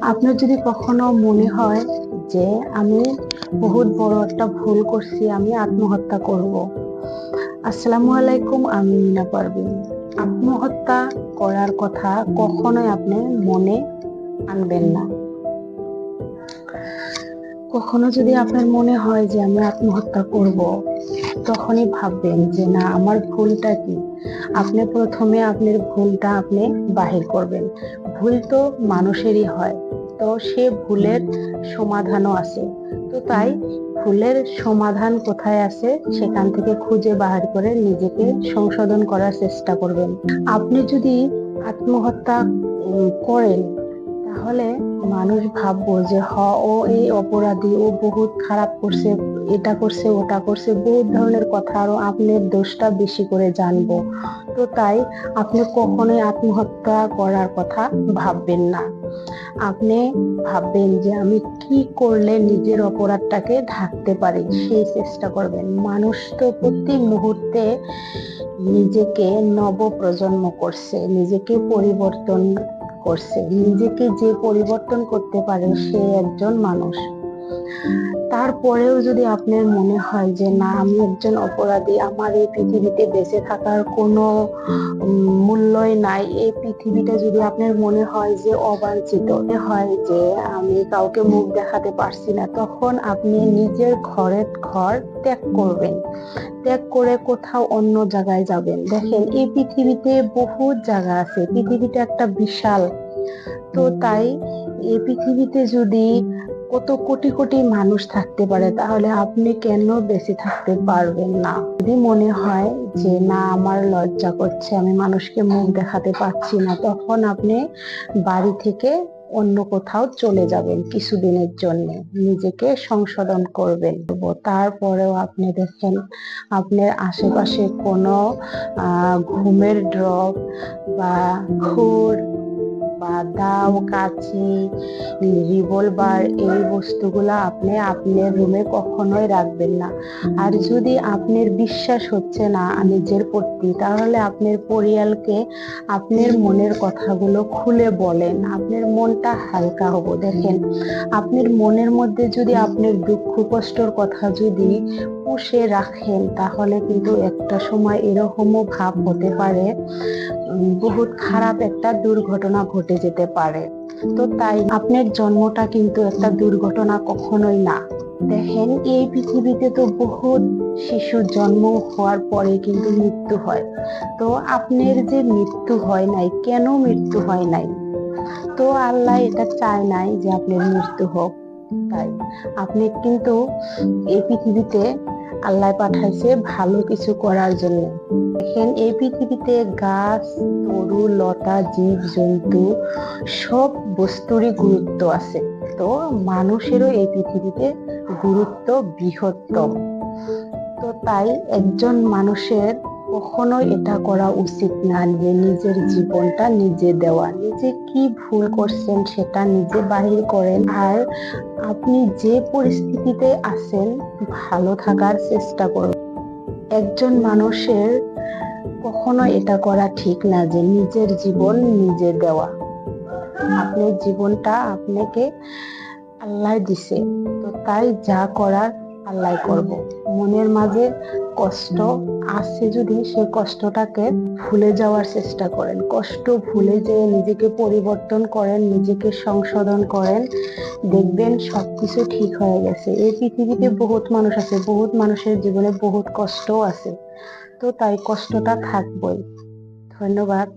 আপনার যদি কখনো মনে হয় যে আমি বহুত বড় একটা ভুল করছি, আমি আত্মহত্যা করব। আসসালামু আলাইকুম, আমি মিনা পারভিন। আত্মহত্যা করার কথা কখনোই আপনি মনে আনবেন না। কখনো যদি আপনার মনে হয় যে আমি আত্মহত্যা করব তখনই ভাববেন যে, না, আমার ভুলটা কি? আপনি প্রথমে আপনার ভুলটা আপনি বাহির করবেন। ভুল তো মানুষেরই হয়, তো সে ভুলের সমাধানও আছে। তো তাই ভুলের সমাধান কোথায় আছে, সেখান থেকে খুঁজে বাহির করে নিজেকে সংশোধন করার চেষ্টা করবেন। আপনি যদি আত্মহত্যা করেন তাহলে মানুষ ভাববো যে, হ, ও এই অপরাধী, ও বহুত খারাপ করছে, এটা করছে, ওটা করছে, বহুত ধরনের কথা, আরও আপনার দোষটা বেশি করে জানব। তো তাই আপনি কখনোই আত্মহত্যা করার কথা ভাববেন না। আপনি ভাববেন যে, আমি কি করলে নিজের অপরাধটাকে ঢাকতে পারি? সেই চেষ্টা করবেন। মানুষ তো প্রতি মুহূর্তে নিজেকে নব প্রজন্ম করছে, নিজেকে পরিবর্তন করছে। নিজেকে যে পরিবর্তন করতে পারে সে একজন মানুষ। তারপরেও যদি আপনার মনে হয় যে, না, আমি একজন অপরাধী, আমার এই পৃথিবীতে বেঁচে থাকার কোনো মূল্যই নাই। এই পৃথিবীটা যদি আপনার মনে হয় যে, অবাঞ্ছিত হয় যে, আমি কাউকে মুখ দেখাতে পারছি না, তখন আপনি নিজের ঘরের ঘর ত্যাগ করবেন। ত্যাগ করে কোথাও অন্য জায়গায় যাবেন। দেখেন, এই পৃথিবীতে বহু জায়গা আছে। পৃথিবীটা একটা বিশাল। তো তাই এই পৃথিবীতে যদি কত কোটি কোটি মানুষ থাকতে পারে, তাহলে আপনি কেন বেঁচে থাকতে পারবেন না? যদি মনে হয় যে, না, আমার লজ্জা করছে, আমি মানুষকে মুখ দেখাতে পারছি না, তখন আপনি বাড়ি থেকে অন্য কোথাও চলে যাবেন কিছুদিনের জন্য, নিজেকে সংশোধন করবেন। তারপরেও আপনি দেখেন, আপনার আশেপাশে কোনো ঘুমের ড্রপ বা খুর দাও কাঁচি রিভলভার এই বস্তুগুলা আপনি আপনার রুমে কখনোই রাখবেন না। আর যদি আপনার বিশ্বাস হচ্ছে না নিজের প্রতি, তাহলে আপনার পরিয়ালকে আপনার মনের কথাগুলো খুলে বলেন। আপনার মনটা হালকা হব। দেখেন, আপনার মনের মধ্যে যদি আপনার দুঃখ কষ্টর কথা যদি পুষে রাখেন, তাহলে কিন্তু একটা সময় এরকমও ভাব হতে পারে বহুত খারাপ একটা দুর্ঘটনা ঘটে যেতে পারে। তো তাই আপনার জন্মটা কিন্তু একটা দুর্ঘটনা কখনোই না। দেখেন, এই পৃথিবীতে তো বহুত শিশুর জন্ম হওয়ার পরে কিন্তু মৃত্যু হয়। তো আপনার যে মৃত্যু হয় নাই, কেন মৃত্যু হয় নাই? তো আল্লাহ এটা চায় নাই যে আপনার মৃত্যু হোক। তাই আপনি কিন্তু এই পৃথিবীতে আল্লাহ পাঠাইছে ভালো কিছু করার জন্য। দেখেন, এই পৃথিবীতে গাছ তরু লতা, জীব, জন্তু সব বস্তুরই গুরুত্ব আছে। তো মানুষেরও এই পৃথিবীতে গুরুত্ব বৃহত্তম। তো তাই একজন মানুষের কখনোই এটা করা উচিত না যে নিজের জীবনটা নিজে দেওয়া। নিজে কি ভুল করছেন সেটা নিজে বাহির করেন। আর আপনি যে পরিস্থিতিতে আছেন, ভালো থাকার চেষ্টা করুন। একজন মানুষের কখনো এটা করা ঠিক না যে নিজের জীবন নিজে দেওয়া। আপনার জীবনটা আপনাকে আল্লাহ দিছে, তো তাই যা করার আল্লাহ করব। মনের মাঝে কষ্ট আছে যদি সেই কষ্টটাকে ভুলে যাওয়ার চেষ্টা করেন। কষ্ট ভুলে যেয়ে নিজেকে পরিবর্তন করেন, নিজেকে সংশোধন করেন, দেখবেন সব কিছু ঠিক হয়ে গেছে। এই পৃথিবীতে বহুত মানুষ আছে, বহুত মানুষের জীবনে বহুত কষ্টও আছে। তো তাই কষ্টটা থাকবই। ধন্যবাদ।